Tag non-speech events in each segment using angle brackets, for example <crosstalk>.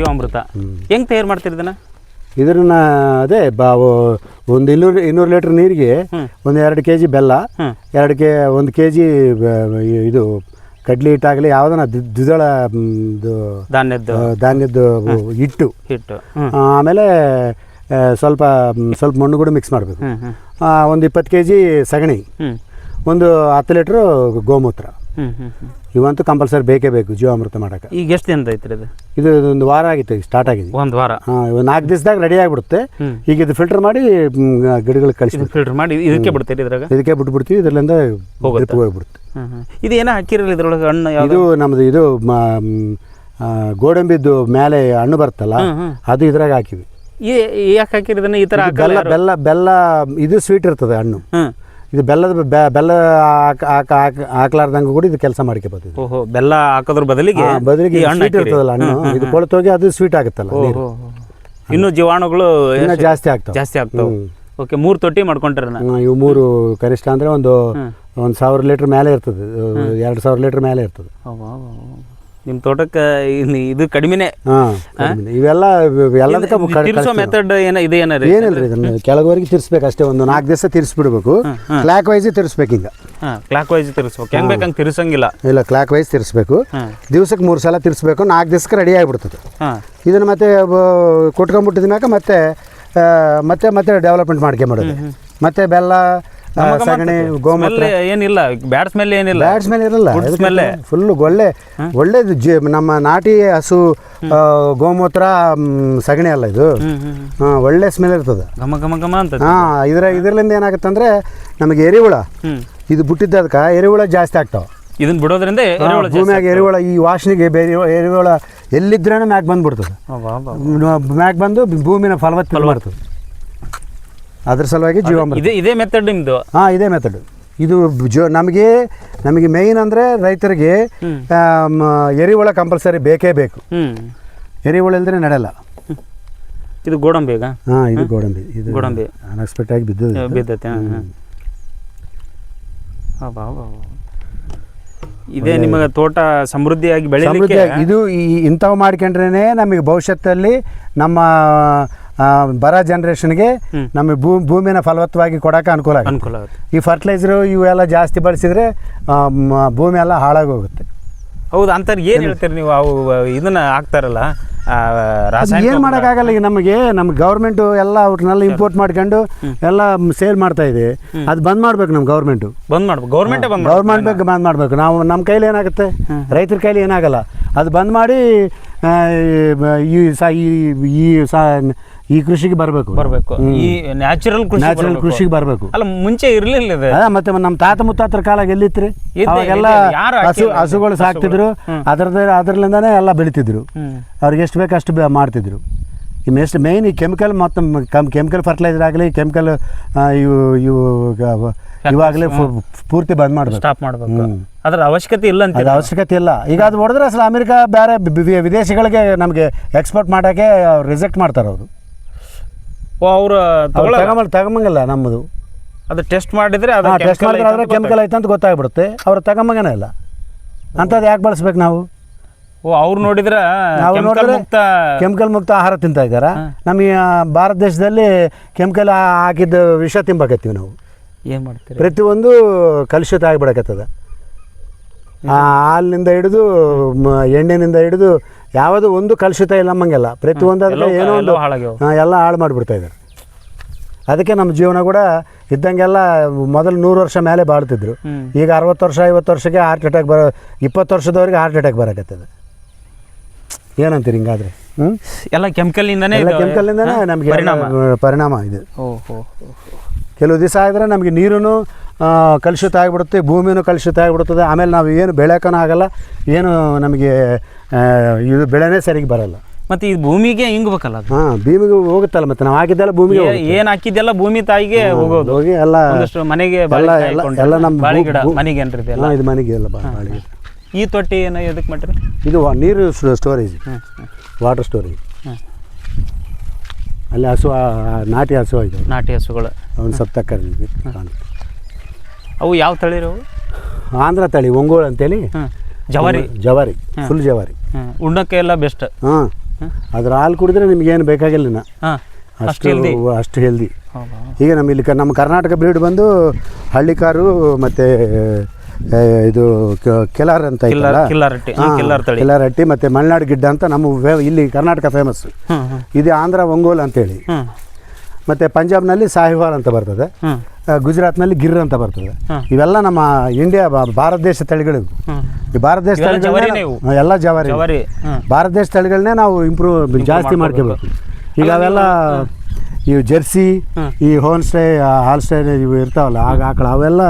ಜೀವಾಮೃತ. ಹೆಂಗ್ ತಯಾರು ಮಾಡ್ತೀರಿ ಇದನ್ನ? ಇದನ್ನ ಅದೇ ಬಾ ಒಂದು ಇನ್ನೂರು ಇನ್ನೂರು ಲೀಟ್ರ್ ನೀರಿಗೆ ಒಂದು ಎರಡು ಕೆ ಜಿ ಬೆಲ್ಲ. ಎರಡು ಕೆ ಒಂದು ಕೆ ಜಿ ಇದು ಕಡ್ಲಿ ಹಿಟ್ಟಾಗಲಿ ಯಾವುದನ್ನ ದ್ವಿ- ದ್ವಿದಳ ಧಾನ್ಯದ್ದು. ಧಾನ್ಯದ್ದು ಹಿಟ್ಟು. ಹಿಟ್ಟು. ಆಮೇಲೆ ಸ್ವಲ್ಪ ಸ್ವಲ್ಪ ಮಣ್ಣು ಕೂಡ ಮಿಕ್ಸ್ ಮಾಡಬೇಕು. ಒಂದು ಇಪ್ಪತ್ತು ಕೆ ಜಿ ಸಗಣಿ ಒಂದು ಹತ್ತು ಲೀಟ್ರು ಗೋಮೂತ್ರ. ಇವಂತೂ ಕಂಪಲ್ಸರಿ ಬೇಕೇ ಬೇಕು ಜೀವಾಮೃತ ಮಾಡೋಕೆ ಈಗ ಎಷ್ಟು ದಿನದ ಐತ್ರಿ ಇದು? ಇದು ಒಂದು ವಾರ ಆಗಿತ್ತು ಸ್ಟಾರ್ಟ್ ಆಗಿದೆ. ಒಂದು ವಾರ. ಹಾಂ ನಾಲ್ಕು ದಿವಸದಾಗ ರೆಡಿ ಆಗಿಬಿಡುತ್ತೆ. ಈಗ ಇದು ಫಿಲ್ಟರ್ ಮಾಡಿ ಗಿಡಗಳಿಗೆ ಕಳಿಸಿ ಫಿಲ್ಟರ್ ಮಾಡಿ ಇದಕ್ಕೆ ಬಿಡ್ತೀರಿ ಇದ್ರಾಗ? ಇದಕ್ಕೆ ಬಿಟ್ಬಿಡ್ತೀವಿ ಇದರಿಂದ ಹೋಗ್ಬಿಡುತ್ತೆ. ಇದು ಏನೋ ಹಾಕಿರಲ್ಲ ಇದ್ರೊಳಗೆ ಹಣ್ಣು ಇದು ನಮ್ಮದು ಇದು ಗೋಡಂಬಿದ್ದು ಮೇಲೆ ಹಣ್ಣು ಬರ್ತಲ್ಲ. ಅದು ಇದ್ರಾಗ ಹಾಕಿವಿ ಯಾಕೆ ಹಾಕಿರೋದನ್ನ ಈ ಥರ ಬೆಲ್ಲ ಬೆಲ್ಲ ಬೆಲ್ಲ ಇದು ಸ್ವೀಟ್ ಇರ್ತದೆ ಹಣ್ಣು. ಇದು ಬೆಲ್ಲದ ಬೆಲ್ಲ ಹಾಕ್- ಹಾಕ್- ಹಾಕ್- ಕೂಡ ಇದು ಕೆಲಸ ಮಾಡ್ಕೋಬೋದು ಓಹೋ ಬೆಲ್ಲ ಹಾಕೋದ್ರ ಬದಲಿಗೆ ಬದಲಿಗೆ ಹಣ್ಣು ಇರ್ತದಲ್ಲ ಹಣ್ಣು. ಇದು ಕೊಳತೋಗಿ ಅದು ಸ್ವೀಟ್ ಆಗುತ್ತಲ್ಲ ನೀರು. ಇನ್ನು ಜೀವಾಣುಗಳು ಇನ್ನ ಜಾಸ್ತಿ ಆಗ್ತವೆ. ಜಾಸ್ತಿ ಆಗ್ತವೆ. ಓಕೆ ಮೂರು ತೊಟ್ಟಿ ಮಾಡ್ಕೊಂಡ್ರೆ ಹ್ಮ್, ಇವು ಮೂರು ಕನಿಷ್ಠ ಅಂದರೆ ಒಂದು ಒಂದು ಸಾವಿರ ಲೀಟ್ರ್ ಮೇಲೆ ಇರ್ತದೆ. ಎರಡು ಸಾವಿರ ಲೀಟ್ರ್ ಮೇಲೆ ಇರ್ತದೆ. ನಿಮ್ಮ ತೋಟಕ್ಕೆ ಇದು ಕಡಿಮೆನೆ. ಹಾಂ ಇವೆಲ್ಲ ಎಲ್ಲದಕ್ಕೆ ಮೆಥಡ್ ಏನ ಇದೆ ಏನಾರ ಏನಿಲ್ಲ ಇದನ್ನ ಕೆಳಗವರೆಗೆ ತಿರ್ಸ್ಬೇಕು ಅಷ್ಟೇ ಒಂದು ನಾಲ್ಕು ದಿವಸ ತಿರ್ಸ್ಬಿಡ್ಬೇಕು. ಕ್ಲಾಕ್ ವೈಸ್ ತಿರ್ಸ್ಬೇಕು ಹಿಂಗ. ಕ್ಲಾಕ್ ವೈಸ್ ತಿರ್ಸ್ಬೇಕು. ಹೆಂಗ್ ಬೇಕಂಗ್ ತಿರ್ಸಂಗಿಲ್ಲ. ಇಲ್ಲ ಕ್ಲಾಕ್ ವೈಸ್ ತಿರ್ಸ್ಬೇಕು ದಿವಸಕ್ಕೆ ಮೂರು ಸಲ ತಿರ್ಸ್ಬೇಕು ನಾಲ್ಕು ದಿವಸಕ್ಕೆ ರೆಡಿ ಆಗಿಬಿಡ್ತದೆ. ಇದನ್ನ ಮತ್ತೆ ಕೊಟ್ಕೊಂಡ್ಬಿಟ್ಟಿದ ಮ್ಯಾಕ ಮತ್ತೆ ಮತ್ತೆ ಮತ್ತೆ ಡೆವಲಪ್ಮೆಂಟ್ ಮಾಡ್ಕೊಂಬಿಡೋದು ಮತ್ತೆ ಬೆಲ್ಲ ಸಗಣಿ ಗೋಮೂತ್ರ. ಏನಿಲ್ಲ ಬ್ಯಾಡ್ ಸ್ಮೆಲ್ ಏನಿಲ್ಲ. ಬ್ಯಾಡ್ ಸ್ಮೆಲ್ ಇರಲ್ಲ ಸ್ಮೆಲ್ ಫುಲ್ಲು ಒಳ್ಳೆ ಒಳ್ಳೇದು ಜಿ ನಮ್ಮ ನಾಟಿ ಹಸು ಗೋಮೂತ್ರ ಸಗಣಿ ಅಲ್ಲ ಇದು. ಒಳ್ಳೆ ಸ್ಮೆಲ್ ಇರ್ತದೆ. ಘಮ ಘಮ ಘಮ ಅಂತ ಹಾಂ ಇದರ ಇದರಿಂದ ಏನಾಗುತ್ತೆ ಅಂದರೆ ನಮಗೆ ಎರಿಹುಳ. ಇದು ಬಿಟ್ಟಿದ್ದ ಅದಕ್ಕೆ ಎರಿಹುಳ ಜಾಸ್ತಿ ಆಗ್ತಾವೆ. ಇದನ್ನ ಬಿಡೋದ್ರಿಂದ ಭೂಮಿಯಾಗ ಎರಿಹುಳ ಈ ವಾಸನೆಗೆ ಬೇರೆ ಎರಿಹುಳ ಎಲ್ಲಿದ್ರೇನೆ ಮ್ಯಾಕ್ ಬಂದ್ಬಿಡ್ತದೆ. ಮ್ಯಾಕ್ ಬಂದು ಭೂಮಿನ ಫಲವತ್ತ ಮಾಡ್ತದೆ. ಅದ್ರ ಸಲುವಾಗಿ ಜೀವಾಮೃತ. ಇದೇ ಇದೇ ಮೆಥಡ್ ನಿಮ್ದು? ಹಾಂ ಇದೇ ಮೆಥಡ್ ಇದು ಜೋ ನಮಗೆ ನಮಗೆ ಮೇಯ್ನ್ ಅಂದರೆ ರೈತರಿಗೆ ಎರಿಹುಳ ಕಂಪಲ್ಸರಿ ಬೇಕೇ ಬೇಕು. ಎರಿಹುಳ ಇಲ್ದ್ರೆ ನಡೆಯಲ್ಲ ಇದು ಗೋಡಂಬಿ ಈಗ? ಹಾಂ ಇದು ಗೋಡಂಬಿ. ಇದು ಗೋಡಂಬಿ. ಅನ್ಎಕ್ಸ್ಪೆಕ್ಟ್ ಆಗಿ ಬಿದ್ದು. ಬಿದ್ದೈತೆ. ಇದೇ ನಿಮಗೆ ತೋಟ ಸಮೃದ್ಧಿಯಾಗಿ ಬೆಳೆ ಇದು ಇಂಥವು ಮಾಡ್ಕೊಂಡ್ರೇ ನಮಗೆ ಭವಿಷ್ಯತ್ತಲ್ಲಿ ನಮ್ಮ ಬರ ಜನ್ರೇಷನ್ಗೆ ನಮ್ಮ ಭೂಮಿನ ಫಲವತ್ತವಾಗಿ ಕೊಡೋಕೆ ಅನುಕೂಲ ಆಗುತ್ತೆ ಅನುಕೂಲ ಆಗುತ್ತೆ ಈ ಫರ್ಟಿಲೈಸರು ಇವೆಲ್ಲ ಜಾಸ್ತಿ ಬಳಸಿದ್ರೆ ಭೂಮಿ ಎಲ್ಲ ಹಾಳಾಗೋಗುತ್ತೆ ಹೌದು ಅಂತಾರೆ ಏನು ಹೇಳ್ತೀರಿ ನೀವು ಅವು ಇದನ್ನ ಹಾಕ್ತಾರಲ್ಲ ಏನು ಮಾಡೋಕ್ಕಾಗಲ್ಲ ಈಗ ನಮಗೆ ನಮ್ಮ ಗೌರ್ಮೆಂಟು ಎಲ್ಲ ಅವ್ರನ್ನೆಲ್ಲ ಇಂಪೋರ್ಟ್ ಮಾಡ್ಕೊಂಡು ಎಲ್ಲ ಸೇಲ್ ಮಾಡ್ತಾ ಇದೆ ಅದು ಬಂದ್ ಮಾಡ್ಬೇಕು ನಮ್ಮ ಗೌರ್ಮೆಂಟು ಬಂದ್ ಮಾಡ್ಬೇಕು ಗೌರ್ಮೆಂಟ್ ಬಂದ್. ಗೌರ್ಮೆಂಟ್ ಬಗ್ಗೆ ಬಂದ್ ಮಾಡಬೇಕು ನಾವು ನಮ್ಮ ಕೈಲಿ ಏನಾಗುತ್ತೆ ರೈತರ ಕೈಲಿ ಏನಾಗಲ್ಲ ಅದು ಬಂದ್ ಮಾಡಿ ಈ ಈ ಸ ಈ ಈ ಕೃಷಿಗೆ ಬರಬೇಕು. ಬರಬೇಕು. ಈ ನ್ಯಾಚುರಲ್ ಕೃಷಿ ನ್ಯಾಚುರಲ್ ಬರ್ಬೇಕು. ಕೃಷಿಗೆ ಬರಬೇಕು. ಅಲ್ಲ ಮುಂಚೆ ಇರ್ಲಿಲ್ಲ ಇದು. ಅದ ಮತ್ತೆ ನಮ್ಮ ತಾತ ಮುತ್ತಾತರ ಕಾಲಾಗ ಎಲ್ಲಿತ್ರಿ? ಇದ್ದೇ- ಅವಾಗೆಲ್ಲ ಯಾರು ಹಸು ಹಾಕಿಲ್ಲ ಹಸುಗಳು ಸಾಕ್ತಿದ್ರು. ಅದರದ ಅದರಲ್ಲಿಂದಾನೇ ಎಲ್ಲ ಬೆಳಿತಿದ್ರು. ಅವ್ರಿಗೆ ಎಷ್ಟು ಬೇಕು ಅಷ್ಟು ಬೆ- ಮಾಡ್ತಿದ್ರು. ಈ ಮೆಸ್ಟ್ ಮೇಯ್ನ್ ಈ ಕೆಮಿಕಲ್ ಮತ್ತು ಕಮ್ ಕೆಮಿಕಲ್ ಫರ್ಟಿಲೈಸರ್ ಆಗಲಿ ಕೆಮಿಕಲ್ ಇವು ಇವು ಗ- ಇವಾಗಲೇ ಫು- ಪೂರ್ತಿ ಬಂದ್ ಮಾಡಬೇಕು. ಸ್ಟಾಪ್ ಮಾಡ್ಬೇಕು. ಅದ್ರ ಅವಶ್ಯಕತೆ ಇಲ್ಲ ಅಂತ ಅದು ಅವಶ್ಯಕತೆ ಇಲ್ಲ. ಈಗ ಅದು ಹೊಡೆದ್ರೆ ಅಸಲು ಅಮೆರಿಕ ಬೇರೆ ಬಿ- ಬಿ- ವಿದೇಶಗಳಿಗೆ ನಮಗೆ ಎಕ್ಸ್ಪೋರ್ಟ್ ಮಾಡೋಕ್ಕೆ ರಿಜೆಕ್ಟ್ ಮಾಡ್ತಾರೆ ಅವರು. ಓ ಅವ್ರು ಅವ್ರು ತಗೊಂಬಲ್ ತಗೊಂಬಂಗಲ್ಲ ನಮ್ಮದು. ಅದು ಟೆಸ್ಟ್ ಮಾಡಿದ್ರೆ ಅದು ಟೆಸ್ಟ್ ಮಾಡಿದ್ರೆ ಅದ್ರ ಕೆಮಿಕಲ್ ಐತೆ ಅಂತ ಗೊತ್ತಾಗ್ಬಿಡುತ್ತೆ. ಅವ್ರು ತಗೊಂಬಂಗನೇ ಇಲ್ಲ. ಅಂಥದ್ದು ಯಾಕೆ ಬಳಸ್ಬೇಕು ನಾವು? ಓ ಅವ್ರು ನೋಡಿದ್ರೆ ನಾವು chemical ನೋಡಿದ್ರೆ ಮುಕ್ತ ಕೆಮಿಕಲ್ ಮುಕ್ತ ಆಹಾರ ತಿಂತಾ ಇದ್ದಾರ? ನಮ್ಮ ಈ, ಆ, ಭಾರತ ದೇಶದಲ್ಲಿ ಕೆಮಿಕಲ್ ಹಾಕಿದ್ದ ವಿಷ ತಿಂಬಾಕತ್ತೀವಿ ನಾವು. ಏನು ಮಾಡ್ತೀರಿ? ಪ್ರತಿಯೊಂದು ಕಲುಷಿತ ಆಗಿಬಿಡಕತ್ತದ. ಆ ಹಾಲಿನಿಂದ ಹಿಡಿದು ಮ- ಎಣ್ಣೆನಿಂದ ಹಿಡಿದು ಯಾವುದು ಒಂದು ಕಲುಷಿತ ಇಲ್ಲ ನಮ್ಮಂಗೆಲ್ಲ ಪ್ರತಿಯೊಂದು ಏನೋ ಒಂದು ಎಲ್ಲ ಹಾಳು ಮಾಡಿಬಿಡ್ತಾ ಇದ್ದಾರೆ. ಅದಕ್ಕೆ ನಮ್ಮ ಜೀವನ ಕೂಡ ಇದ್ದಂಗೆಲ್ಲ ಮೊದಲು ನೂರು ವರ್ಷ ಮೇಲೆ ಬಾಳ್ತಿದ್ರು. ಈಗ ಅರವತ್ತು ವರ್ಷ ಐವತ್ತು ವರ್ಷಕ್ಕೆ ಹಾರ್ಟ್ ಅಟ್ಯಾಕ್ ಬರೋ ಇಪ್ಪತ್ತು ವರ್ಷದವರೆಗೆ ಹಾರ್ಟ್ ಅಟ್ಯಾಕ್ ಬರಕತ್ತದೆ. ಏನಂತೀರಿ ಹಿಂಗಾದ್ರೆ? ಹ್ಞೂ ಎಲ್ಲ ಕೆಮಿಕಲಿಂದನೇ ನಮಗೆ ಪರಿಣಾಮ. ಇದು. ಕೆಲವು ದಿವಸ ಆದರೆ ನಮಗೆ ನೀರು ಕಲುಷಿತ ಆಗಿಬಿಡುತ್ತೆ ಭೂಮಿನೂ ಕಲುಷಿತ ಆಗಿಬಿಡುತ್ತದೆ. ಆಮೇಲೆ ನಾವು ಏನು ಬೆಳೆಯೋಕ್ಕೂ ಆಗಲ್ಲ ಏನು ನಮಗೆ ಇದು ಬೆಳೆನೇ ಸರಿಗೆ ಬರಲ್ಲ. ಮತ್ತೆ ಈ ಭೂಮಿಗೆ ಹಿಂಗ್ಬೇಕಲ್ಲ ಹಾಂ ಭೂಮಿಗೆ ಹೋಗುತ್ತಲ್ಲ ಮತ್ತೆ ನಾವು ಹಾಕಿದ್ದೆಲ್ಲ ಭೂಮಿಗೆ ಏನು ಹಾಕಿದ್ದೆಲ್ಲ ಭೂಮಿ ತಾಯಿಗೆ ಹೋಗೋದು. ಹೋಗಿ ಎಲ್ಲ ಒಂದಷ್ಟು ಮನೆಗೆ ಎಲ್ಲ ಎಲ್ಲ ಎಲ್ಲ ನಮ್ಮ ಬಾಳೆ ಗಿಡ ಮನೆಗೆ ಇದೆಲ್ಲ ಇದು ಮನೆಗೆ ಎಲ್ಲ ಬಾಳೆ ಬಾಳಿಗೆ ಈ ತೊಟ್ಟಿ ಏನು ಎದಕ್ಕೆ ಮಾಡ್ರಿ ಇದು ನೀರು ಸ್ಟೋರೇಜ್ ವಾಟರ್ ಸ್ಟೋರೇಜ್. ಅಲ್ಲಿ ಹಸು ನಾಟಿ ಹಸು ಆಯಿತು ನಾಟಿ ಹಸುಗಳು. ಅವ್ನು ಸ್ವಲ್ಪ ತಕ್ಕರಿ ಅವು ಯಾವ ತಳಿ ರೀ ಅವು? ಆಂಧ್ರ ತಳಿ ಒಂಗೋಳು ಅಂತೇಳಿ. ಜವಾರಿ? ಜವಾರಿ ಫುಲ್ ಜವಾರಿ. ಉಣ್ಣಕ್ಕೆ ಎಲ್ಲ ಬೆಸ್ಟ್. ಹಾಂ. ಅದ್ರ ಹಾಲು ಕುಡಿದ್ರೆ ನಿಮ್ಗೇನು ಬೇಕಾಗಿಲ್ಲ ಇನ್ನು. ಹಾಂ. ಅಷ್ಟು ಅಷ್ಟು ಹೆಲ್ದಿ ಈಗ ನಮ್ಮ ಇಲ್ಲಿ ಕ- ನಮ್ಮ ಕರ್ನಾಟಕ ಬ್ರೀಡ್ ಬಂದು ಹಳ್ಳಿಕಾರು ಮತ್ತೆ ಇದು ಕ- ಕೆಲಾರ್ ಅಂತ ಕಿಲ್ಲರ್ ಐತಲ್ಲ? ಹಾ, ಕಿಲ್ಲರ್ ತಳಿ. ಮತ್ತು ಮಲೆನಾಡು ಗಿಡ್ಡ ಅಂತ ನಮ್ಮ ವೇ- ಇಲ್ಲಿ ಕರ್ನಾಟಕ ಫೇಮಸ್ ಹ್ಞೂ ಹ್ಞೂ ಇದು ಆಂಧ್ರ ಒಂಗೋಲ್ ಅಂತೇಳಿ. ಹ್ಞೂ ಮತ್ತು ಪಂಜಾಬ್ನಲ್ಲಿ ಸಾಹಿವಾಲ್ ಅಂತ ಬರ್ತದೆ. ಹ್ಞೂ ಗುಜರಾತ್ನಲ್ಲಿ ಗಿರ್ ಅಂತ ಬರ್ತದೆ. ಹ್ಮ್. ಇವೆಲ್ಲ ನಮ್ಮ ಇಂಡಿಯಾ ಭಾರತ ದೇಶ ತಳಿಗಳು ಈ ಭಾರತ ದೇಶ ತಳಿಗಳನ್ನೇ ಎಲ್ಲ ಜವಾರಿ. ಭಾರತ ದೇಶ ತಳಿಗಳನ್ನೇ ನಾವು ಇಂಪ್ರೂವ್ ಜಾಸ್ತಿ ಮಾಡ್ಕೋಬೇಕು ಈಗ ಅವೆಲ್ಲ ಈ ಜೆರ್ಸಿ ಹ್ಮ್. ಈ ಹೋನ್ ಸ್ಟೇ ಹಾಲ್ ಸ್ಟೇ ಇವು ಇರ್ತಾವಲ್ಲ ಆಗ ಆಕಳ ಅವೆಲ್ಲ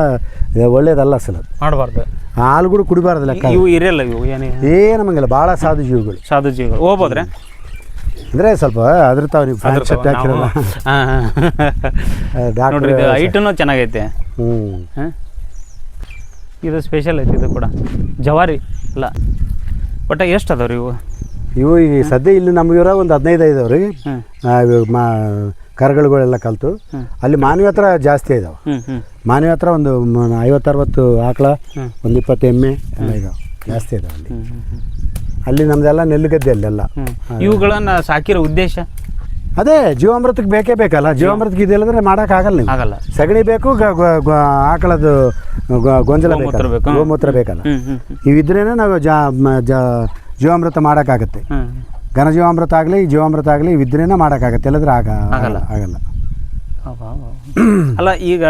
ಏ, ಒಳ್ಳೇದಲ್ಲ ಸಲ ಮಾಡಬಾರ್ದು. ಹಾಲು ಕೂಡ ಕುಡಿಬಾರ್ದು ಲೆಕ್ಕ. ಇವು ಇರಲ್ಲ ಇವು ಏನು ಏನು ನಮಗಿಲ್ಲ ಭಾಳ ಸಾಧು ಜೀವಿಗಳು. ಸಾಧು ಜೀವಿಗಳು. ಹೋಗ್ಬೋದ್ರೆ? ಅಂದರೆ ಸ್ವಲ್ಪ ಅದ್ರತಾವ ನೀವು ಫ್ಯಾನ್ ಶರ್ಟ್ ಹಾಕಿರಲ್ಲ. ನೋಡ್ರಿ ಇದು ಐಟನು ಚೆನ್ನಾಗೈತೆ. ಹ್ಞೂ ಇದು ಸ್ಪೆಷಲ್ ಐತಿ ಇದು ಕೂಡ. ಜವಾರಿ. ಇಲ್ಲ ಒಟ್ಟ ಎಷ್ಟು ಅದಾವ್ರಿ ಇವು? ಇವು ಈ ಸದ್ಯ ಇಲ್ಲಿ ನಮಗಿರೋ ಒಂದು ಹದಿನೈದು ಐದವ್ರಿ. ಮಾ ಕರಗಳುಗಳೆಲ್ಲ ಕಲ್ತು. ಅಲ್ಲಿ ಮಾನವಿ ಹತ್ರ ಜಾಸ್ತಿ ಇದಾವೆ. ಮಾನವಿ ಹತ್ರ ಒಂದು ಐವತ್ತರವತ್ತು ಆಕಳ ಒಂದು ಇಪ್ಪತ್ತು ಎಮ್ಮೆ ಎಲ್ಲ ಇದಾವೆ. ಜಾಸ್ತಿ ಇದಾವೆ ಅಲ್ಲಿ. ಅಲ್ಲಿ ನಮ್ದೆಲ್ಲ ನೆಲ್ಲುಗದ್ದೆ ಅಲ್ಲೆಲ್ಲ. ಇವುಗಳನ್ನ ಸಾಕಿರೋ ಉದ್ದೇಶ? ಅದೇ ಜೀವಾಮೃತಕ್ಕೆ ಬೇಕೇ ಬೇಕಲ್ಲ ಜೀವಾಮೃತಕ್ಕೆ ಇದಿಲ್ಲದ್ರೆ ಮಾಡೋಕ್ಕಾಗಲ್ಲ ನೀವು. ಆಗಲ್ಲ. ಸಗಣಿ ಬೇಕು ಗ- ಗೊಂಜಲ ಗೋಮೂತ್ರ ಬೇಕಲ್ಲ ಬೇಕು. ಗೋಮೂತ್ರ ಬೇಕಲ್ಲ. ಹ್ಞೂ ಹ್ಞೂ ಹ್ಞೂ ಇವಿದ್ರೇ ನಾವು ಜಾ ಜೀವಾಮೃತ ಮಾಡೋಕ್ಕಾಗತ್ತೆ. ಘನ ಜೀವಾಮೃತ ಆಗಲಿ ಜೀವಾಮೃತ ಆಗಲಿ ಇವಿದ್ರೇನೆ ಮಾಡೋಕ್ಕಾಗತ್ತೆ ಇಲ್ಲದ್ರೆ ಆಗ ಆಗಲ್ಲ. ಆಗಲ್ಲ. ಅಲ್ಲ ಈಗ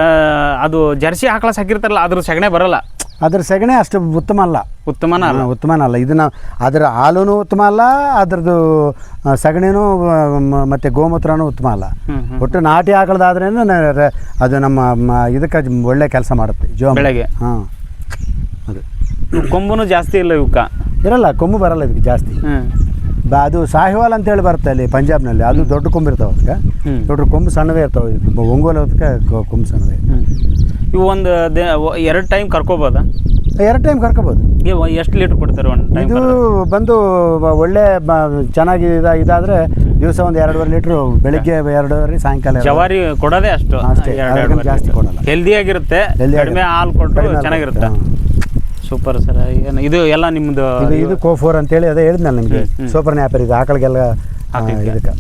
ಅದು ಜರ್ಸಿ ಆಕಳ ಸಾಕಿರ್ತಾರಲ್ಲ ಅದ್ರ ಸಗಣೆ ಬರಲ್ಲ. ಅದ್ರ ಸಗಣಿ ಅಷ್ಟು ಉತ್ತಮ ಅಲ್ಲ. ಉತ್ತಮನ ಅಲ್ಲ. ಉತ್ತಮನ ಅಲ್ಲ. ಇದನ್ನ ಅದರ ಹಾಲೂ ಉತ್ತಮ ಅಲ್ಲ ಅದ್ರದ್ದು ಸಗಣಿನೂ ಮತ್ತೆ ಗೋಮೂತ್ರನೂ ಉತ್ತಮ ಅಲ್ಲ. ಒಟ್ಟು ನಾಟಿ ಆಕಳದಾದ್ರೇ ಅದು ನಮ್ಮ ಇದಕ್ಕೆ ಒಳ್ಳೆ ಕೆಲಸ ಮಾಡುತ್ತೆ. ಜೋ ಬೆಳೆಗೆ ಹಾಂ. ಅದು. ಕೊಂಬುನು ಜಾಸ್ತಿ ಇಲ್ಲ ಇವಕ್ಕ? ಇರಲ್ಲ ಕೊಂಬು ಬರಲ್ಲ ಇದಕ್ಕೆ ಜಾಸ್ತಿ. ಬ- ಅದು ಸಾಹಿವಾಲ್ ಅಂತೇಳಿ ಬರುತ್ತೆ ಅಲ್ಲಿ ಪಂಜಾಬ್ನಲ್ಲಿ. ಅದು ದೊಡ್ಡ ಕೊಂಬು ಇರ್ತಾವೆ ಅದಕ್ಕೆ. ದೊಡ್ಡ ಕೊಂಬು ಸಣ್ಣವೇ ಇರ್ತಾವೆ ಒಂಗೋಲ್ ಅದಕ್ಕೆ ಕೊಂಬು ಸಣ್ಣವೇ ಇವು ಒಂದು ಎರಡು ಟೈಮ್ ಕರ್ಕೋಬೋದಾ? ಎರಡು ಟೈಮ್ ಕರ್ಕೋಬೋದು. ಎಷ್ಟು ಲೀಟ್ರ್ ಕೊಡ್ತಾರೆ ಒಂದು ಟೈಮ್ ಇದು ಬಂದು ಒಳ್ಳೆ ಚೆನ್ನಾಗಿ ಇದ ಇದಾದರೆ ದಿವಸ ಒಂದು ಎರಡೂವರೆ ಲೀಟ್ರು ಬೆಳಿಗ್ಗೆ ಎರಡೂವರೆ ಸಾಯಂಕಾಲ. ಜವಾರಿ ಕೊಡೋದೇ ಅಷ್ಟು. ಅಷ್ಟೇ, ಜಾಸ್ತಿ ಕೊಡಲ್ಲ. ಹೆಲ್ದಿಯಾಗಿರುತ್ತೆ ಕಡಿಮೆ ಹಾಲು ಕೊಟ್ಟು ಚೆನ್ನಾಗಿರುತ್ತೆ. ಸೂಪರ್ ಸರ್ ಏನು ಇದು ಎಲ್ಲ ನಿಮ್ಮದು ಇದು ಕೋಫೋರ್ ಅಂತೇಳಿ ಅದೇ ಹೇಳಿದ್ನಲ್ಲ ನಿಮಗೆ. ಸೂಪರ್ ನ್ಯಾಪರ್ ಇದು. ಆಕಳಿಗೆಲ್ಲ. ಇದಕ್ಕೆ.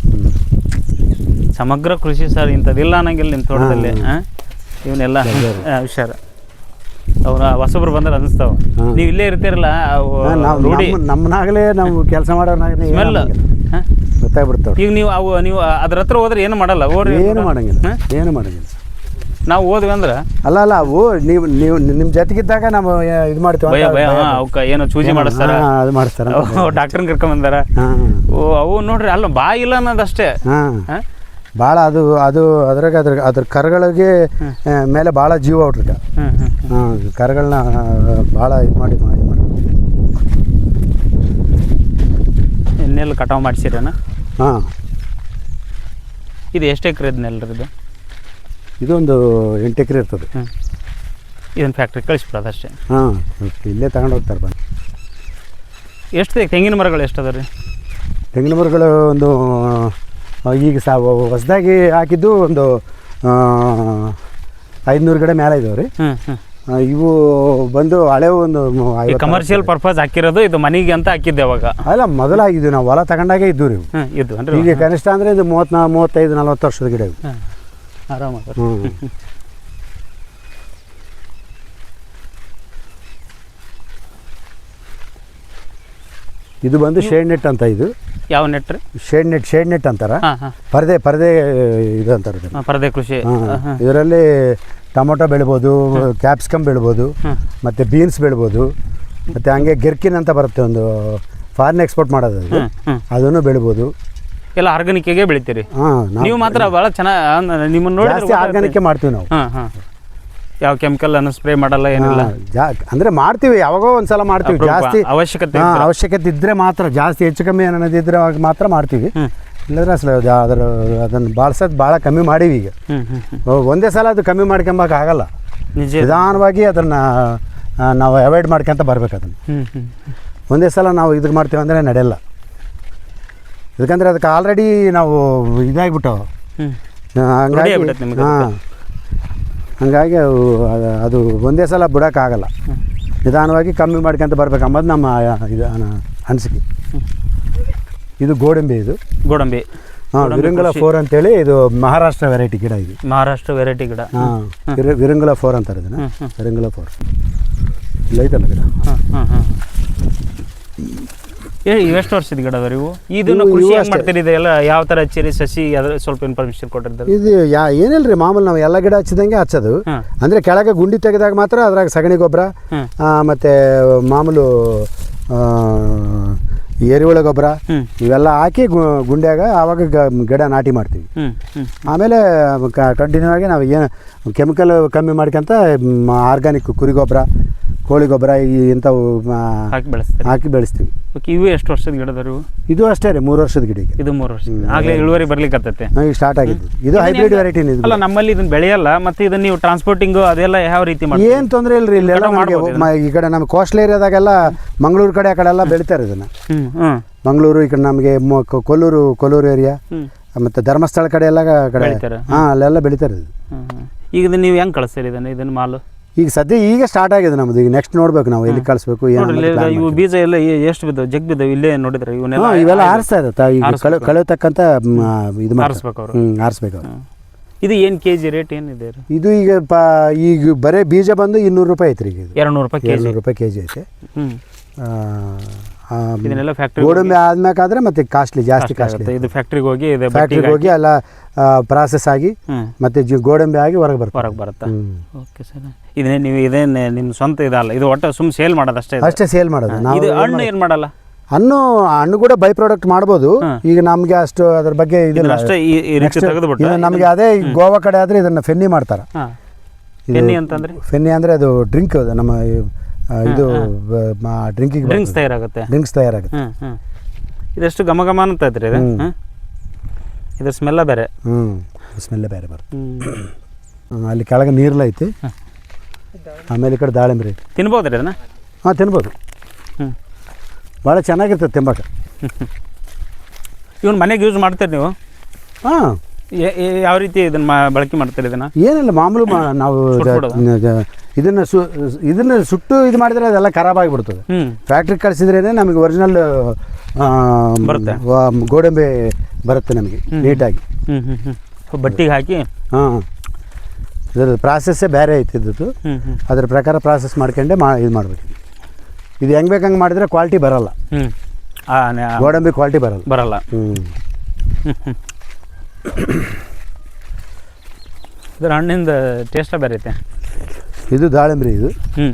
ಸಮಗ್ರ ಕೃಷಿ ಸರ್ ಇಂಥದ್ದಿಲ್ಲ ಅನ್ನಂಗಿಲ್ಲ ನಿಮ್ಮ ತೋಟದಲ್ಲಿ ಹಾ. ಇವನ್ನೆಲ್ಲ <laughs> ಹುಷಾರ. ಅವ್ರ ಹೊಸಬ್ರು ಬಂದ್ರೆ ಅನಿಸ್ತಾವ. ನೀವು ಇಲ್ಲೇ ಇರ್ತೀರಲ್ಲ ರೂಢಿ. ನಮ್ಮನಾಗಲೇ ನಾವು ಕೆಲಸ ಮಾಡೋರ್ನಾಗಲೇ <laughs> ಸ್ಮೆಲ್. ಗೊತ್ತಾಗ್ಬಿಡ್ತಾವೆ ಈಗ ನೀವು ಅವು ನೀವು ಅದ್ರ ಹತ್ರ ಹೋದ್ರೆ ಏನು ಮಾಡಲ್ಲ ಓಡಿ ಏನು ಮಾಡಂಗಿಲ್ಲ. ಏನು ಮಾಡಂಗಿಲ್ಲ. ನಾವು ಹೋದ್ವಿ ಅಂದ್ರೆ? ಅಲ್ಲ ಅಲ್ಲ ಅವು ನೀವು ನೀವು ನಿಮ್ಮ ಜೊತೆಗಿದ್ದಾಗ ನಾವು ಇದು ಮಾಡ್ತೀವಿ ಭಯ ಭಯ ಭಯ ಏನೋ ಚೂಜಿ ಮಾಡಿಸ್ತಾರ? ಅದು ಮಾಡಿಸ್ತಾರ. ಡಾಕ್ಟರ್ನ ಕರ್ಕೊಂಡ್ ಬಂದಾರ? ಓ ಅವು ನೋಡ್ರಿ ಅಲ್ಲ ಬಾಯಿಲ್ಲ ಅನ್ನೋದಷ್ಟೇ. ಹಾ? ಭಾಳ ಅದು ಅದು ಅದ್ರಾಗ ಅದ್ರ ಅದ್ರ ಕರುಗಳಿಗೆ ಮೇಲೆ ಭಾಳ ಜೀವ ಹ್ಮ್ ಹಾಂ ಕರುಗಳನ್ನ ಭಾಳ ಇದು ಮಾಡಿ ಮಾಡಿ ಮಾಡಿ. ನೆಲ್ಲು ಕಟಾವ್ ಮಾಡಿಸಿರೇನ? ಹಾಂ. ಇದು ಎಷ್ಟು ಎಕರೆ ನೆಲ್ರಿ ಇದು? ಇದೊಂದು ಎಂಟು ಎಕರೆ ಇರ್ತದೆ. ಇದೊಂದು ಇದನ್ನ ಫ್ಯಾಕ್ಟ್ರಿ ಕಳಿಸ್ಬಿಡೋದು ಅಷ್ಟೇ. ಹಾಂ ಇಲ್ಲೇ ತಗೊಂಡು ಹೋಗ್ತಾರೆ ಬನ್ನಿ. ಎಷ್ಟು ತೆಂಗಿನ ಮರಗಳು ಎಷ್ಟು ಅದ ರೀ ತೆಂಗಿನ ಮರಗಳು ಒಂದು ಈಗ ಸಾ ಹೊಸದಾಗಿ ಹಾಕಿದ್ದು ಒಂದು ಐದುನೂರು ಕಡೆ ಮೇಲೆ ಇದಾವೆ ರೀ ಇವು ಬಂದು ಹಳೆ ಒಂದು ಕಮರ್ಷಿಯಲ್ ಪರ್ಪಸ್ ಹಾಕಿರೋದು ಇದು ಮನೆಗೆ ಅಂತ ಹಾಕಿದ್ದೆ ಅವಾಗ. ಅಲ್ಲ ಮೊದಲಾಗಿದ್ದು ನಾವು ಹೊಲ ತಗೊಂಡಾಗೆ ಇದ್ದು ರೀ ಇದು ಅಂದ್ರೆ ಈಗ ಕನಿಷ್ಠ ಅಂದರೆ ಇದು ಮೂವತ್ತು ಮೂವತ್ತೈದು ನಲ್ವತ್ತು ವರ್ಷದ ಗಿಡ ಇವು. ಆರಾಮ ಇದು ಬಂದು ಶೇಡ್ ನೆಟ್ ಅಂತ ಇದು. ಯಾವ ನೆಟ್ ರೀ? ಶೇಡ್ ನೆಟ್ ಶೇಡ್ ನೆಟ್ ಅಂತಾರ. ಹಾಂ ಹಾಂ. ಪರದೆ ಪರದೆ ಇದು ಅಂತಾರೆ ಇದನ್ನ. ಪರದೆ ಕೃಷಿ. ಹಾಂ ಹಾಂ ಇದರಲ್ಲಿ ಟೊಮೊಟೊ ಬೆಳಿಬೋದು ಕ್ಯಾಪ್ಸಿಕಮ್ ಬೆಳಿಬೋದು ಮತ್ತೆ ಬೀನ್ಸ್ ಬೆಳಿಬೋದು ಮತ್ತು ಹಂಗೆ ಗಿರ್ಕಿನ್ ಅಂತ ಬರುತ್ತೆ ಒಂದು ಫಾರಿನ್ ಎಕ್ಸ್ಪೋರ್ಟ್ ಮಾಡೋದು ಅದು. ಅದನ್ನು ಬೆಳ್ಬೋದು. ಎಲ್ಲ ಆರ್ಗಾನಿಕ್ಗೆ ಬೆಳಿತೀರಿ. ಹಾಂ ನೀವು ಮಾತ್ರ ಭಾಳ ಚೆನ್ನಾಗಿ ನಿಮ್ಮನ್ನು ನೋಡಿ ಜಾಸ್ತಿ ಆರ್ಗಾನಿಕ್ ಮಾಡ್ತೀವಿ ನಾವು. ಹಾಂ ಹಾಂ. ಯಾವ ಕೆಮಿಕಲ್ ಅನ್ನು ಸ್ಪ್ರೇ ಮಾಡಲ್ಲ ಏನಿಲ್ಲ. ಅಂದ್ರೆ ಜಾ ಅಂದರೆ ಮಾಡ್ತೀವಿ ಯಾವಾಗೋ ಒಂದ್ಸಲ ಮಾಡ್ತೀವಿ. ಅಪರೂಪ, ಜಾಸ್ತಿ ಅವಶ್ಯಕತೆ ಹಾ. ಅವಶ್ಯಕತೆ ಇದ್ದರೆ ಮಾತ್ರ ಜಾಸ್ತಿ ಹೆಚ್ಚು ಕಮ್ಮಿ ಅನ್ನೋದಿದ್ರೆ ಅವಾಗ ಮಾತ್ರ ಮಾಡ್ತೀವಿ. ಇಲ್ಲದ್ರೆ ಅಸಲು ಅದು ಅದರ ಅದನ್ನು ಬಾಳ್ಸೋದು ಭಾಳ ಕಮ್ಮಿ ಮಾಡೀವಿ ಈಗ. ಒಂದೇ ಸಲ ಅದು ಕಮ್ಮಿ ಮಾಡ್ಕೊಂಬಕ್ಕೆ ಆಗಲ್ಲ. ನಿಜ. ನಿಧಾನವಾಗಿ ಅದನ್ನು ನಾವು ಅವಾಯ್ಡ್ ಮಾಡ್ಕೊಂತ ಬರ್ಬೇಕು ಅದನ್ನು. ಒಂದೇ ಸಲ ನಾವು ಇದು ಮಾಡ್ತೀವಿ ಅಂದರೆ ನಡೆಯಲ್ಲ. ಯಾಕಂದ್ರೆ ಅದಕ್ಕೆ ಆಲ್ರೆಡಿ ನಾವು ಇದಾಗಿಬಿಟ್ಟು. ಹಂಗಾಗಿ ಆಗ್ಬಿಟ್ಟೈತೆ ನಿಮ್ಗೆ ಹಾಂ. ಹಂಗಾಗಿ ಅವು ಅದು- ಒಂದೇ ಸಲ ಬಿಡೋಕ್ಕಾಗಲ್ಲ. ನಿಧಾನವಾಗಿ ಕಮ್ಮಿ ಮಾಡ್ಕೊಂತ ಬರ್ಬೇಕು ಅಂಬೋದು ನಮ್ಮ ಇದು ಅನ- ಅನಿಸಿಕೆ. ಇದು ಗೋಡಂಬಿ ಇದು. ಗೋಡಂಬಿ. ಹಾಂ ವಿರಂಗುಲ ಫೋರ್ ಅಂತೇಳಿ ಇದು ಮಹಾರಾಷ್ಟ್ರ ವೆರೈಟಿ ಗಿಡ ಇದು. ಮಹಾರಾಷ್ಟ್ರ ವೆರೈಟಿ ಗಿಡ. ಹಾಂ ವಿರಂಗುಲ ಫೋರ್ ಅಂತಾರೆ ಇದನ್ನು. ವಿರಂಗುಲ ಫೋರ್. ಇಲ್ಲ ಐತಲ್ಲ ಗಿಡ? ಹಾಂ ಹಾಂ ಹಾಂ ಎಷ್ಟು ವರ್ಷದ ಗಿಡ ಅದಾವ ಇವು? ಇದನ್ನು ಇವು- ಕೃಷಿ ಇವು ಹೆಂಗ್ ಅಷ್ಟೇ. ಮಾಡ್ತೀರಿ ಇದೆಲ್ಲ ಯಾವ ಥರ ಹಚ್ಚಿರಿ ಸಸಿ ಅದ್ರ ಸ್ವಲ್ಪ ಇನ್ಫಾರ್ಮೇಶನ್ ಕೊಟ್ಟಿರ್ತಾರೆ. ಇದು ಯಾ ಏನಿಲ್ಲ ರೀ ಮಾಮೂಲಿ ನಾವು ಎಲ್ಲ ಗಿಡ ಹಚ್ಚಿದಂಗೆ ಹಚ್ಚೋದು. ಹಾಂ. ಅಂದರೆ ಕೆಳಗೆ ಗುಂಡಿ ತೆಗೆದಾಗ ಮಾತ್ರ ಅದ್ರಾಗ ಸಗಣಿ ಗೊಬ್ಬರ ಮತ್ತೆ ಮತ್ತು ಮಾಮೂಲು ಆ, ಎರೆಹುಳ ಗೊಬ್ಬರ. ಇವೆಲ್ಲ ಹಾಕಿ ಗು- ಗುಂಡ್ಯಾಗ ಆವಾಗ ಗ- ಗಿಡ ನಾಟಿ ಮಾಡ್ತೀವಿ. ಹ್ಞೂ ಹ್ಞೂ ಆಮೇಲೆ ಕಂಟಿನ್ಯೂ ಆಗಿ ನಾವು ಏನು ಕೆಮಿಕಲ್ ಕಮ್ಮಿ ಮಾಡ್ಕೊಂತ ಆರ್ಗ್ಯಾನಿಕ್ ಕುರಿ ಗೊಬ್ಬರ ಕೋಳಿ ಗೊಬ್ಬರ ಈ ಇಂಥವು ಹಾಕಿ ಬೆಳೆಸ್ತಾರೆ. ಹಾಕಿ ಬೆಳೆಸ್ತೀವಿ. ಓಕೆ ಇವು ಎಷ್ಟು ವರ್ಷದ ಗಿಡ ಇದು ಅಷ್ಟೇ ರೀ ಮೂರು ವರ್ಷದ ಗಿಡ ಇದು ಮೂರು ವರ್ಷ ಆಗಲೇ ಇಳುವರಿ ಬರ್ಲಿಕ್ಕೆ ಈಗ ಸ್ಟಾರ್ಟ್ ಆಗಿದೆ. ಇದು ಹೈಬ್ರಿಡ್ ವೆರೈಟಿ ಅಲ್ಲ ನಮ್ಮಲ್ಲಿ ಇದನ್ನ ಬೆಳೆಯಲ್ಲ ಮತ್ತೆ ಇದನ್ನ ನೀವು ಟ್ರಾನ್ಸ್ಪೋರ್ಟಿಂಗ್ ಅದೆಲ್ಲ ಯಾವ ರೀತಿ ಮಾಡಿ ಏನು ತೊಂದರೆ ಇಲ್ಲ ರೀ ಇಲ್ಲೆಲ್ಲ ಕಟಾವ್ ನಮಗೆ ಮಾಡ್ಬೋದು ಮ- ಈ ಕಡೆ ನಮ್ಮ ಕೋಸ್ಟಲ್ ಏರಿಯಾದಾಗೆಲ್ಲ ಮಂಗಳೂರು ಕಡೆ ಆ ಕಡೆ ಎಲ್ಲ ಬೆಳಿತಾರೆ ಇದನ್ನು. ಮಂಗಳೂರು ಈ ಕಡೆ ನಮಗೆ ಮೊ- ಕೊ- ಕೊಲ್ಲೂರು ಕೊಲ್ಲೂರು ಏರಿಯಾ ಮತ್ತೆ ಮತ್ತು ಧರ್ಮಸ್ಥಳ ಕಡೆ ಎಲ್ಲ ಕಡೆ ಬೆಳಿತಾರೆ. ಹಾಂ ಅಲ್ಲೆಲ್ಲ ಬೆಳಿತಾರೆ ಇದು. ಈಗ ಇದನ್ನ ನೀವು ಹೆಂಗ್ ಕಳಿಸ್ತೀರಿ ಇದನ್ನ ಇದನ್ನ ಮಾಲು? ಈಗ ಸದ್ಯ ಈಗ ಸ್ಟಾರ್ಟ್ ಆಗಿದೆ ನಮ್ದು. ಈಗ ನೆಕ್ಸ್ಟ್ ನೋಡ್ಬೇಕು ನಾವು ಎಲ್ಲಿ ಕಳಿಸ್ಬೇಕು ಇವು ಬೀಜ ಎಲ್ಲ ಎಷ್ಟು ಬಿದ್ದಾವೆ? ಜಗ್ ಬಿದ್ದಾವೆ? ಇಲ್ಲೇ ನೋಡಿದ್ರೆ ಇವನ್ನೆಲ್ಲ ಇವೆಲ್ಲ ಆರಿಸ್ತಾ ಇರುತ್ತೆ. ಈಗ ಕಳೆ. ಕಳೆಯತಕ್ಕಂಥ ಇದು ಮಾಡ್ತಾರೆ. ಆರಿಸ್ಬೇಕು ಅವರು. ಹ್ಞೂ ಆರಿಸ್ಬೇಕು. ಅವ್ರು ಇದು ಏನು ಕೆ ಜಿ ರೇಟ್ ಏನಿದೆ ಇದು ಈಗ ಪ ಈಗ ಬರೀ ಬೀಜ ಬಂದು ಇನ್ನೂರು ರೂಪಾಯಿ ಐತ್ರಿ ಈಗ ಎರಡು ನೂರು ರೂಪಾಯಿ ಕೆ ಜಿ ಎರಡುನೂರು ರೂಪಾಯಿ ಕೆ ಜಿ ಐತೆ ಇದನ್ನೆಲ್ಲ ಫ್ಯಾಕ್ಟ್ರಿ ಗೋಡಂಬಿ ಆದ್ಮೇಕಾದ್ರೆ ಮತ್ತೆ ಕಾಸ್ಟ್ಲಿ ಜಾಸ್ತಿ ಕಾಸ್ಟ್ಲಿ ಇದು ಫ್ಯಾಕ್ಟ್ರಿಗೆ ಹೋಗಿ ಇದು ಫ್ಯಾಕ್ಟ್ರಿಗೆ ಹೋಗಿ ಎಲ್ಲ ಪ್ರಾಸೆಸ್ ಆಗಿ ಮತ್ತೆ ಜಿ ಗೋಡಂಬಿ ಆಗಿ ಹೊರಗೆ ಬರುತ್ತೆ. ಹೊರಗೆ ಬರುತ್ತೆ. Okay sir. ಇದನ್ನೇ ನೀವು ಇದೇನು ನಿಮ್ಮ ಸ್ವಂತ ಇದಲ್ಲ ಇದು ಒಟ್ಟು ಸುಮ್ ಸೇಲ್ ಮಾಡೋದು ಅಷ್ಟೇ ಅಷ್ಟೇ ಸೇಲ್ ಮಾಡೋದು. ನಾವು ಇದು ಹಣ್ಣು ಏನು ಮಾಡಲ್ಲ? ಹಣ್ಣು ಹಣ್ಣು ಕೂಡ ಬೈ ಪ್ರಾಡಕ್ಟ್ ಮಾಡ್ಬೋದು. ಈಗ ನಮಗೆ ಅಷ್ಟು ಅದ್ರ ಬಗ್ಗೆ ಇದಿಲ್ಲ. ಇದು ನಮಗೆ ಅದೇ ಗೋವಾ ಕಡೆ ಆದ್ರೆ ಇದನ್ನ ಫೆನ್ನಿ ಮಾಡ್ತಾರೆ. ಫೆನ್ನಿ ಇದು- ಅಂತಂದ್ರೆ? ಫೆನ್ನಿ ಅಂದ್ರೆ ಅದು ಡ್ರಿಂಕ್ ಅದು ನಮ್ಮ ಇದು ಡ್ರಿಂಕಿಂಗ್ ಡ್ರಿಂಕ್ಸ್ ತಯಾರಾಗುತ್ತೆ. ಡ್ರಿಂಕ್ಸ್ ತಯಾರಾಗುತ್ತೆ. ಹ್ಞೂ ಹ್ಞೂ ಇದೆಷ್ಟು ಘಮ ಘಮ ಅಂತ ಇದ್ರೆ ಇದು? ಹ್ಮ್. ಇದ್ರ ಸ್ಮೆಲ್ಲ ಬೇರೆ. ಹ್ಞೂ ಸ್ಮೆಲ್ಲೇ ಬೇರೆ ಬರುತ್ತೆ ಹ್ಮ್, ಅಲ್ಲಿ ಕೆಳಗೆ ನೀರ್ಲ ಐತಿ. ಆಮೇಲೆ ಈ ಕಡೆ ದಾಳಿಂಬ್ರಿ ಐತಿ. ತಿನ್ಬೋದ್ರಿ ಅದನ್ನ? ಹಾಂ ತಿನ್ಬೋದು. ಹ್ಞೂ ಭಾಳ ಚೆನ್ನಾಗಿರ್ತದೆ ತಿಂಬಾಕ. ಇವನ್ ಮನೆಗೆ ಯೂಸ್ ಮಾಡ್ತೀರಿ ನೀವು? ಹಾಂ. ಏ- ಏ- ಯಾವ ರೀತಿ ಇದನ್ನ ಮಾ- ಬಳಕೆ ಮಾಡ್ತೀರಿ ಇದನ್ನ? ಏನಿಲ್ಲ ಮಾಮೂಲು ಮಾ- ನಾವು ಜ- ಜ- ಇದನ್ನ ಸು ಇದನ್ನ ಸುಟ್ಟು ಇದು ಮಾಡಿದ್ರೆ ಅದೆಲ್ಲ ಖರಾಬ್ ಆಗಿಬಿಡ್ತದೆ. ಫ್ಯಾಕ್ಟ್ರಿ ಕಳ್ಸಿದ್ರೇನೆ ಕಳಿಸಿದ್ರೇ ನಮಗೆ ಒರಿಜಿನಲ್ ಬರುತ್ತೆ. ಗೋಡಂಬಿ ಬರುತ್ತೆ ನಮಗೆ ನೀಟಾಗಿ. ಬಟ್ಟಿಗೆ ಹಾಕಿ? ಹಾಂ. ಇದ್ರ ಪ್ರಾಸೆಸ್ಸೇ ಬೇರೆ ಐತಿ ಇದ್ದದ್ದು ಹ್ಞೂ ಹ್ಞೂ ಅದ್ರ ಪ್ರಕಾರ ಪ್ರಾಸೆಸ್ ಮಾಡ್ಕೊಂಡೆ ಮಾ ಇದು ಮಾಡ್ಬೇಕು. ಇದು ಹೆಂಗೆ ಬೇಕಂಗೆ ಮಾಡಿದ್ರೆ ಕ್ವಾಲಿಟಿ ಬರಲ್ಲ. ಗೋಡಂಬಿ ಕ್ವಾಲಿಟಿ ಬರಲ್ಲ. ಬರಲ್ಲ. ಹ್ಞೂ ಹಣ್ಣಿಂದ ಟೇಸ್ಟ ಬೇರೆ ಐತೆ. ಇದು ದಾಳಿಂಬ್ರಿ ಇದು. ಹ್ಞೂ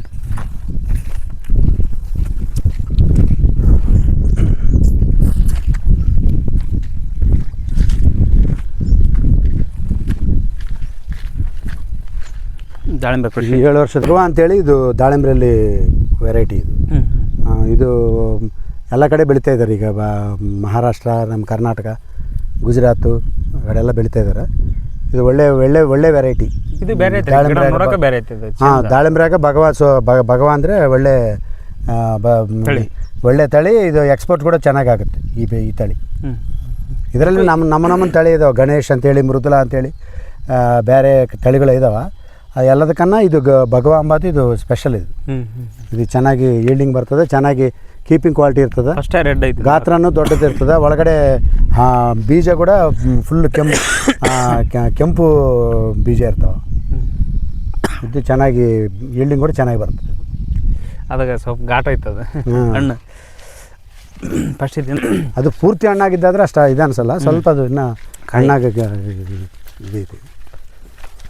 ದಾಳಿಂಬೆ ಕೃಷಿ. ಏಳು ವರ್ಷ ಧ್ರುವ ಅಂತೇಳಿ ಇದು ದಾಳಿಂಬ್ರಲ್ಲಿ ವೆರೈಟಿ ಇದು. ಆ, ಇದು ಎಲ್ಲ ಕಡೆ ಬೆಳೀತಾ ಇದ್ದಾರೆ ಈಗ ಬ ಮಹಾರಾಷ್ಟ್ರ ನಮ್ಮ ಕರ್ನಾಟಕ ಗುಜರಾತು ಆ ಕಡೆ ಎಲ್ಲ ಬೆಳೀತಾ ಇದ್ದಾರೆ. ಇದು ಒಳ್ಳೆ ಒಳ್ಳೆ ಒಳ್ಳೆ ವೆರೈಟಿ ಇದು ಬೇರೆ ಐತೆ ಗಿಡ ಬೇರೆ ಐತೆ ಇದು ಹಾಂ. ದಾಳಿಂಬ್ರಾಗ ಭಗವ ಸೊ ಭಗ ಭಗವ ಅಂದರೆ ಒಳ್ಳೆ ಆ, ಬ ತಳಿ. ಒಳ್ಳೆ ತಳಿ ಇದು ಎಕ್ಸ್ಪೋರ್ಟ್ ಕೂಡ ಚೆನ್ನಾಗಾಗುತ್ತೆ ಈ ಬೆ- ಈ ತಳಿ. ಹ್ಞೂ ಇದರಲ್ಲಿ ನಮ್ಮ ನಮ್ಮ ನಮ್ಮನ ತಳಿ ಇದಾವೆ ಗಣೇಶ್ ಅಂತೇಳಿ ಮೃದುಲಾ ಅಂತೇಳಿ ಆ, ಬೇರೆ ತಳಿಗಳು ಇದಾವೆ. ಎಲ್ಲದಕ್ಕನ್ನ ಇದು ಗ ಭಗವ ಅಂಬಾತಿ ಇದು ಸ್ಪೆಷಲ್ ಇದು. ಹ್ಞೂ ಹ್ಞೂ ಇದು ಚೆನ್ನಾಗಿ ಈಲ್ಡಿಂಗ್ ಬರ್ತದೆ ಚೆನ್ನಾಗಿ ಕೀಪಿಂಗ್ ಕ್ವಾಲಿಟಿ ಇರ್ತದೆ. ಅಷ್ಟೇ ರೆಡ್ ಐತಿ. ಗಾತ್ರನೂ ದೊಡ್ಡದು ಇರ್ತದೆ. ಒಳಗಡೆ ಬೀಜ ಕೂಡ ಫುಲ್ ಕೆಂಪು ಕೆಂಪು ಬೀಜ ಇರ್ತಾವೆ. ಇದು ಚೆನ್ನಾಗಿ ಈಲ್ಡಿಂಗ್ ಕೂಡ ಚೆನ್ನಾಗಿ ಬರ್ತದೆ. ಅದಕ್ಕೆ ಸ್ವಲ್ಪ ಘಾಟ ಐತದ. ಹಣ್ಣು. ಫಸ್ಟ್ ಇದು ಅದು ಪೂರ್ತಿ ಹಣ್ಣಾಗಿದ್ದಾದ್ರೆ ಅಷ್ಟು ಇದು ಅನ್ಸಲ್ಲ. ಸ್ವಲ್ಪ ಅದು ಇನ್ನೂ ಹಣ್ಣಾಗ ಇದೈತಿ.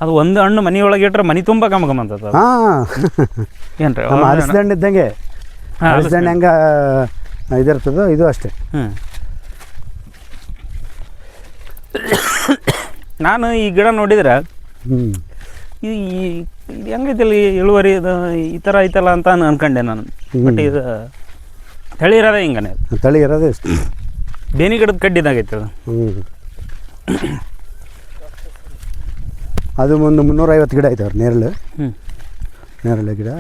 ಅದು ಒಂದು ಹಣ್ಣು ಮನೆಯೊಳಗೆ ಇಟ್ಟರೆ ಮನೆ ತುಂಬ ಗಮ ಗಮ ಅಂತದ ಹಾಂ ಏನು ರೀ ಹಲಸಿನಣ್ಣು ಇದ್ದಂಗೆ ಹಲಸಿನಣ್ಣು ಹೆಂಗೆ ಇದಿರ್ತದೋ ಇದು ಅಷ್ಟೇ. ಹ್ಞೂ ನಾನು ಈ ಗಿಡ ನೋಡಿದ್ರೆ ಹ್ಞೂ ಈ ಹೆಂಗೈತಿಲ್ಲ ಇಳುವರಿ ಇದು ಈ ಥರ ಐತಲ್ಲ ಅಂತ ಅನ್ಕೊಂಡೆ ನಾನು. ಬಟ್ ಇದು ತಳಿ ಇರೋದೇ ಹಿಂಗನೆ ತಳಿ ಇರೋದೇ ಇಷ್ಟು ಬೇನಿ ಗಿಡದ ಕಡ್ಡಿದಾಗೈತೆ ಅದು. ಹ್ಞೂ ಅದು ಒಂದು ಮುನ್ನೂರೈವತ್ತು ಗಿಡ ಐತೆ ಅವ್ರು ನೇರಳೆ. ಹ್ಞೂ ನೇರಳೆ ಗಿಡ.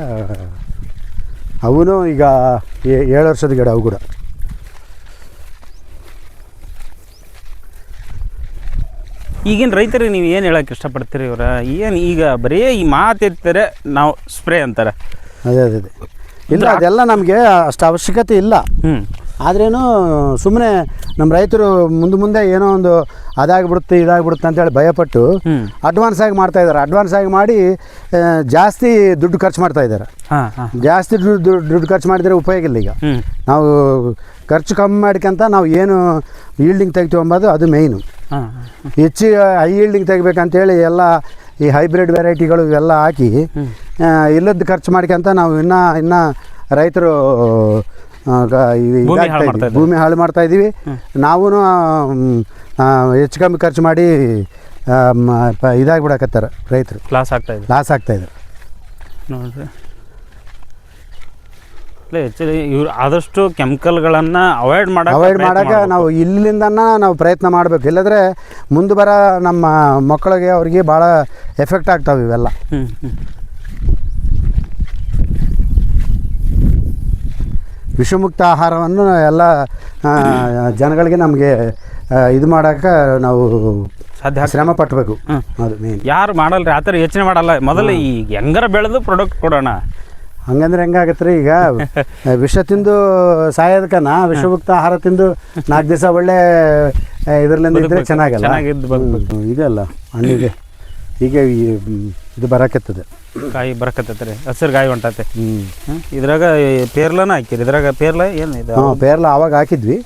ಅವೂ ಈಗ ಏಳು ವರ್ಷದ ಗಿಡ ಅವು ಕೂಡ. ಈಗಿನ ರೈತರಿಗೆ ನೀವು ಏನು ಹೇಳಕ್ಕೆ ಇಷ್ಟಪಡ್ತೀರಿ ಇವರ? ಏನು ಈಗ ಬರೀ ಈ ಮಾತಿರ್ತಾರೆ ನಾವು ಸ್ಪ್ರೇ ಅಂತಾರೆ. ಅದೇ ಅದೇ ಅದೇ. ಇಲ್ಲ ಅದೆಲ್ಲ ನಮಗೆ ಅಷ್ಟು ಅವಶ್ಯಕತೆ ಇಲ್ಲ. ಹ್ಞೂ ಆದ್ರೇನು ಸುಮ್ಮನೆ ನಮ್ಮ ರೈತರು ಮುಂದೆ ಮುಂದೆ ಏನೋ ಒಂದು ಅದಾಗ್ಬಿಡುತ್ತೆ ಇದಾಗ್ಬಿಡುತ್ತೆ ಅಂತೇಳಿ ಭಯಪಟ್ಟು ಅಡ್ವಾನ್ಸ್ ಆಗಿ ಮಾಡ್ತಾ ಇದ್ದಾರೆ. ಅಡ್ವಾನ್ಸ್ ಆಗಿ ಮಾಡಿ ಜಾಸ್ತಿ ದುಡ್ಡು ಖರ್ಚು ಮಾಡ್ತಾ ಇದ್ದಾರೆ. ಜಾಸ್ತಿ ದುಡ್ಡು ದುಡ್ಡು ಖರ್ಚು ಮಾಡಿದರೆ ಉಪಯೋಗ ಇಲ್ಲ ಈಗ. ನಾವು ಖರ್ಚು ಕಮ್ಮಿ ಮಾಡ್ಕೊಂತ ನಾವು ಏನು ಈಲ್ಡಿಂಗ್ ತೆಗಿತೀವಿ ಅಂಬೋದು ಅದು ಮೇಯ್ನು ಹಾ ಹೆಚ್ಚು ಹೈ ಈಲ್ಡಿಂಗ್ ತೆಗಿಬೇಕಂತೇಳಿ ಎಲ್ಲ ಈ ಹೈಬ್ರಿಡ್ ವೆರೈಟಿಗಳು ಇವೆಲ್ಲ ಹಾಕಿ. ಇಲ್ಲದ್ದು ಖರ್ಚು ಮಾಡ್ಕೊಂತ ನಾವು ಇನ್ನೂ ಇನ್ನೂ ರೈತರು ಭೂಮಿ ಹಾಳು ಮಾಡ್ತಾ ಭೂಮಿ ಹಾಳು ಮಾಡ್ತಾ ಇದ್ದೀವಿ. ನಾವು ಹೆಚ್ಚು ಕಮ್ಮಿ ಖರ್ಚು ಮಾಡಿ ಪ- ಇದಾಗ್ಬಿಡಕತ್ತಾರ ರೈತರು. ಲಾಸ್ ಆಗ್ತಾ ಇದೆ. ಲಾಸ್ ಆಗ್ತಾ ಇದ್ದಾರೆ ನೋಡ್ರಿ. ಇಲ್ಲ ಆ್ಯಕ್ಚುಲಿ ಇವ್ರು ಆದಷ್ಟು ಕೆಮಿಕಲ್ಗಳನ್ನು ಅವಾಯ್ಡ್ ಮಾಡಿ ಅವಾಯ್ಡ್ ಮಾಡಕ ನಾವು ಇಲ್ಲಿಂದ ನಾವು ಪ್ರಯತ್ನ ಮಾಡಬೇಕು. ಇಲ್ಲದ್ರೆ ಮುಂದೆ ಬರೋ ನಮ್ಮ ಮಕ್ಕಳಿಗೆ ಅವ್ರಿಗೆ ಭಾಳ ಎಫೆಕ್ಟ್ ಆಗ್ತಾವೆ ಇವೆಲ್ಲ. ಹ್ಮ್ ಹ್ಮ್. ವಿಷಮುಕ್ತ ಆಹಾರವನ್ನು ಎಲ್ಲ ಜನಗಳಿಗೆ ನಮಗೆ ಇದು ಮಾಡೋಕೆ ನಾವು ಸಾಧ್ಯ ಶ್ರಮ ಪಟ್ಟಬೇಕು. ಅದು ಮೇನ್ ಯಾರು ಮಾಡಲ್ರಿ? ಆ ಥರ ಯೋಚನೆ ಮಾಡಲ್ಲ. ಮೊದಲು ಈಗ ಹೆಂಗಾರ ಬೆಳೆದು ಪ್ರಾಡಕ್ಟ್ ಕೊಡೋಣ. ಹಂಗಂದ್ರೆ ಹೆಂಗಾಗತ್ತೆ ರೀ ಈಗ? <laughs> ವಿಷ ತಿಂದು ಸಾಯೋದಕ್ಕನ ವಿಷಮುಕ್ತ ಆಹಾರ ತಿಂದು ನಾಲ್ಕು ದಿವಸ ಒಳ್ಳೆ ಇದರಲ್ಲಿಂದ ಇದ್ರೆ ಚೆನ್ನಾಗಲ್ಲ? ಇದೆಲ್ಲ ಹಣ್ಣಿಗೆ. ಈಗ ಇದು ಬರಕತ್ತದೆ. ಕಾಯಿ ಬರಕತ್ತೈತೆ ರೀ ಹಸಿರು ಕಾಯಿ ಹೊಂಟತೆ. ಹ್ಞೂ ಹ್ಮ್ ಇದ್ರಾಗ ಪೇರ್ಲನ ಹಾಕಿರಿ. ಇದ್ರಾಗ ಪೇರ್ಲ ಏನು ಇದು? ಹಾಂ ಪೇರ್ಲ ಆವಾಗ ಹಾಕಿದ್ವಿ.